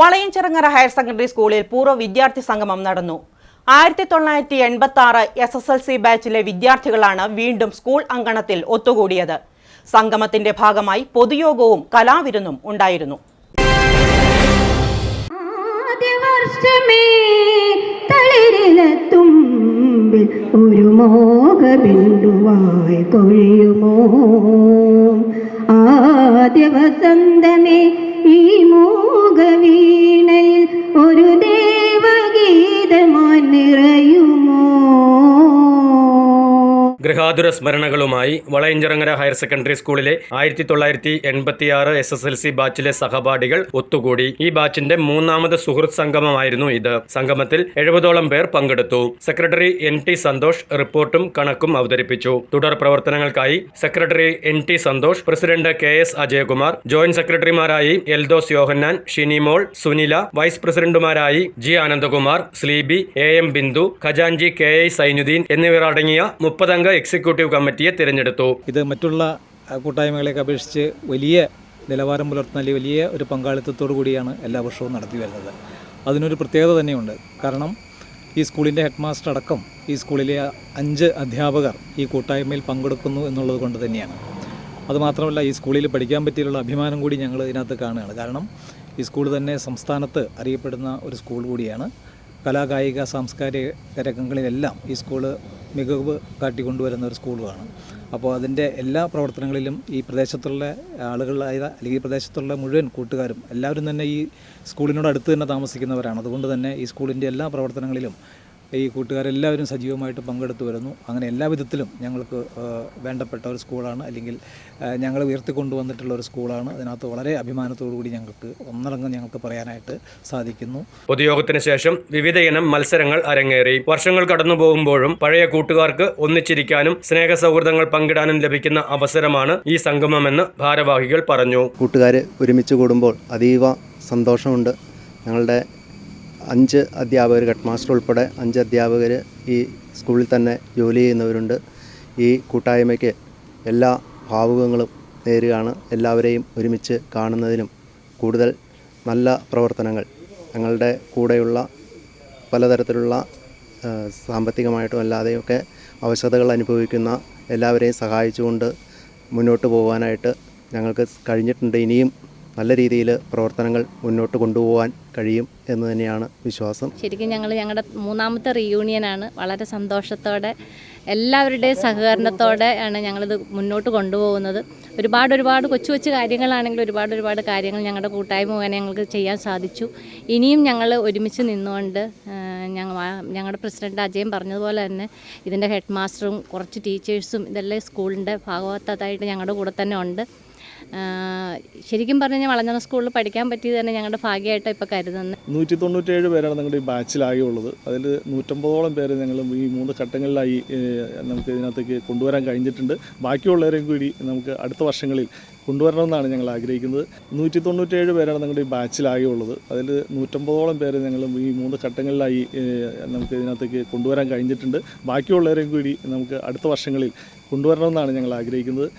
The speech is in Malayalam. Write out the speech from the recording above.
വളയഞ്ചിറങ്ങര ഹയർ സെക്കൻഡറി സ്കൂളിൽ പൂർവ വിദ്യാർത്ഥി സംഗമം നടന്നു. ആയിരത്തി തൊള്ളായിരത്തി എൺപത്തി ആറ് എസ് എസ് എൽ സി ബാച്ചിലെ വിദ്യാർത്ഥികളാണ് വീണ്ടും സ്കൂൾ അങ്കണത്തിൽ ഒത്തുകൂടിയത്. സംഗമത്തിന്റെ ഭാഗമായി പൊതുയോഗവും കലാവിരുന്നും ഉണ്ടായിരുന്നു. ഒരു മോഹബിന്ദുവായി കൊഴിയുമോ? ആദ്യ ഈ മോഹവീണയിൽ ഗൃഹാതുര സ്മരണകളുമായി വളയഞ്ചിറങ്ങര ഹയർ സെക്കൻഡറി സ്കൂളിലെ ആയിരത്തി തൊള്ളായിരത്തി എൺപത്തിയാറ് എസ് എസ് എൽ സി ബാച്ചിലെ സഹപാഠികൾ ഒത്തുകൂടി. ഈ ബാച്ചിന്റെ മൂന്നാമത് സുഹൃത്ത് സംഗമമായിരുന്നു ഇത്. സംഗമത്തിൽ എഴുപതോളം പേർ പങ്കെടുത്തു. സെക്രട്ടറി എൻ ടി സന്തോഷ് റിപ്പോർട്ടും കണക്കും അവതരിപ്പിച്ചു. തുടർ പ്രവർത്തനങ്ങൾക്കായി secretary N T Santhosh president K S Ajayakumar joint സെക്രട്ടറിമാരായി Eldhose Yohannan Shinimol Sunila vice പ്രസിഡന്റുമാരായി G Anandakumar Sleeby A M Bindu ഖജാൻജി K I Sainudheen എന്നിവർ അടങ്ങിയ മുപ്പതംഗ എക്സിക്യൂട്ടീവ് കമ്മിറ്റിയെ തിരഞ്ഞെടുത്തു. ഇത് മറ്റുള്ള കൂട്ടായ്മകളെ അപേക്ഷിച്ച് വലിയ നിലവാരം പുലർത്തുന്ന അല്ലെങ്കിൽ വലിയ ഒരു പങ്കാളിത്തത്തോടു കൂടിയാണ് എല്ലാ വർഷവും നടത്തി വരുന്നത്. അതിനൊരു പ്രത്യേകത തന്നെയുണ്ട്. കാരണം ഈ സ്കൂളിന്റെ ഹെഡ് മാസ്റ്റർ അടക്കം ഈ സ്കൂളിലെ അഞ്ച് അധ്യാപകർ ഈ കൂട്ടായ്മയിൽ പങ്കെടുക്കുന്നു എന്നുള്ളത് കൊണ്ട് തന്നെയാണ്. അതുമാത്രമല്ല ഈ സ്കൂളിൽ പഠിക്കാൻ പറ്റിയുള്ള അഭിമാനം കൂടി ഞങ്ങൾ ഇതിനകത്ത് കാണുകയാണ്. കാരണം ഈ സ്കൂൾ തന്നെ സംസ്ഥാനത്ത് അറിയപ്പെടുന്ന ഒരു സ്കൂൾ കൂടിയാണ്. കലാകായിക സാംസ്കാരിക രംഗങ്ങളിലെല്ലാം ഈ സ്കൂൾ മികവ് കാട്ടിക്കൊണ്ടുവരുന്ന ഒരു സ്കൂളുമാണ് അപ്പോൾ അതിന്റെ എല്ലാ പ്രവർത്തനങ്ങളിലും ഈ പ്രദേശത്തുള്ള ആളുകളായ അല്ലെങ്കിൽ ഈ പ്രദേശത്തുള്ള മുഴുവൻ കൂട്ടുകാരും എല്ലാവരും തന്നെ ഈ സ്കൂളിനോട് അടുത്ത് തന്നെ താമസിക്കുന്നവരാണ്. അതുകൊണ്ട് തന്നെ ഈ സ്കൂളിന്റെ എല്ലാ പ്രവർത്തനങ്ങളിലും ഈ കൂട്ടുകാരെല്ലാവരും സജീവമായിട്ട് പങ്കെടുത്തു വരുന്നു. അങ്ങനെ എല്ലാ വിധത്തിലും ഞങ്ങൾക്ക് വേണ്ടപ്പെട്ട ഒരു സ്കൂളാണ്. അല്ലെങ്കിൽ ഞങ്ങൾ ഉയർത്തിക്കൊണ്ടുവന്നിട്ടുള്ള ഒരു സ്കൂളാണ്. അതിനകത്ത് വളരെ അഭിമാനത്തോടു കൂടി ഞങ്ങൾക്ക് ഒന്നടങ്കം ഞങ്ങൾക്ക് പറയാനായിട്ട് സാധിക്കുന്നു. പൊതുയോഗത്തിന് ശേഷം വിവിധ ഇനം മത്സരങ്ങൾ അരങ്ങേറി. വർഷങ്ങൾ കടന്നു പോകുമ്പോഴും പഴയ കൂട്ടുകാർക്ക് ഒന്നിച്ചിരിക്കാനും സ്നേഹ സൗഹൃദങ്ങൾ പങ്കിടാനും ലഭിക്കുന്ന അവസരമാണ് ഈ സംഗമമെന്ന് ഭാരവാഹികൾ പറഞ്ഞു. കൂട്ടുകാർ ഒരുമിച്ച് കൂടുമ്പോൾ അതീവ സന്തോഷമുണ്ട്. ഞങ്ങളുടെ അഞ്ച് അധ്യാപകർ ഹെഡ് മാസ്റ്റർ ഉൾപ്പെടെ അഞ്ച് അധ്യാപകർ ഈ സ്കൂളിൽ തന്നെ ജോലി ചെയ്യുന്നവരുണ്ട്. ഈ കൂട്ടായ്മയ്ക്ക് എല്ലാ ഭാവുകങ്ങളും നേരുകയാണ്. എല്ലാവരെയും ഒരുമിച്ച് കാണുന്നതിനും കൂടുതൽ നല്ല പ്രവർത്തനങ്ങൾ ഞങ്ങളുടെ കൂടെയുള്ള പലതരത്തിലുള്ള സാമ്പത്തികമായിട്ടും അല്ലാതെയൊക്കെ അവശതകൾ അനുഭവിക്കുന്ന എല്ലാവരെയും സഹായിച്ചുകൊണ്ട് മുന്നോട്ട് പോകാനായിട്ട് ഞങ്ങൾക്ക് കഴിഞ്ഞിട്ടുണ്ട്. ഇനിയും നല്ല രീതിയിൽ പ്രവർത്തനങ്ങൾ മുന്നോട്ട് കൊണ്ടുപോകാൻ കഴിയും എന്ന് തന്നെയാണ് വിശ്വാസം. ശരിക്കും ഞങ്ങൾ ഞങ്ങളുടെ മൂന്നാമത്തെ റീയൂണിയനാണ് വളരെ സന്തോഷത്തോടെ എല്ലാവരുടെയും സഹകരണത്തോടെ ആണ് ഞങ്ങളിത് മുന്നോട്ട് കൊണ്ടുപോകുന്നത്. ഒരുപാട് ഒരുപാട് കൊച്ചു കൊച്ചു കാര്യങ്ങളാണെങ്കിൽ ഒരുപാട് ഒരുപാട് കാര്യങ്ങൾ ഞങ്ങളുടെ കൂട്ടായ്മ മുഖേന ഞങ്ങൾക്ക് ചെയ്യാൻ സാധിച്ചു. ഇനിയും ഞങ്ങൾ ഒരുമിച്ച് നിന്നുകൊണ്ട് ഞങ്ങൾ ഞങ്ങളുടെ പ്രസിഡന്റ് അജയൻ പറഞ്ഞതുപോലെ തന്നെ ഇതിന്റെ ഹെഡ് മാസ്റ്ററും കുറച്ച് ടീച്ചേഴ്സും ഇതെല്ലാം സ്കൂളിന്റെ ഭാഗവത്തായിട്ട് ഞങ്ങളുടെ കൂടെ തന്നെ ഉണ്ട്. ശരിക്കും പറഞ്ഞു കഴിഞ്ഞാൽ വളഞ്ഞ സ്കൂളിൽ പഠിക്കാൻ പറ്റിയത് തന്നെ ഞങ്ങളുടെ ഭാഗ്യമായിട്ട് ഇപ്പോൾ കരുതുന്നത്. നൂറ്റി തൊണ്ണൂറ്റേഴ് പേരാണ് ഞങ്ങളുടെ ഈ ബാച്ചിലാകെ ഉള്ളത്. അതിൽ നൂറ്റമ്പതോളം പേര് ഞങ്ങൾ ഈ മൂന്ന് ഘട്ടങ്ങളിലായി നമുക്ക് ഇതിനകത്തേക്ക് കൊണ്ടുവരാൻ കഴിഞ്ഞിട്ടുണ്ട്. ബാക്കിയുള്ളവരെയും കൂടി നമുക്ക് അടുത്ത വർഷങ്ങളിൽ കൊണ്ടുവരണമെന്നാണ് ഞങ്ങൾ ആഗ്രഹിക്കുന്നത്. നൂറ്റി തൊണ്ണൂറ്റേഴ് പേരാണ് ഞങ്ങളുടെ ഈ ബാച്ചിലാകെ ഉള്ളത്. അതിൽ നൂറ്റമ്പതോളം പേര് ഞങ്ങൾ ഈ മൂന്ന് ഘട്ടങ്ങളിലായി നമുക്ക് ഇതിനകത്തേക്ക് കൊണ്ടുവരാൻ കഴിഞ്ഞിട്ടുണ്ട്. ബാക്കിയുള്ളവരെയും കൂടി നമുക്ക് അടുത്ത വർഷങ്ങളിൽ കൊണ്ടുവരണമെന്നാണ് ഞങ്ങൾ ആഗ്രഹിക്കുന്നത്.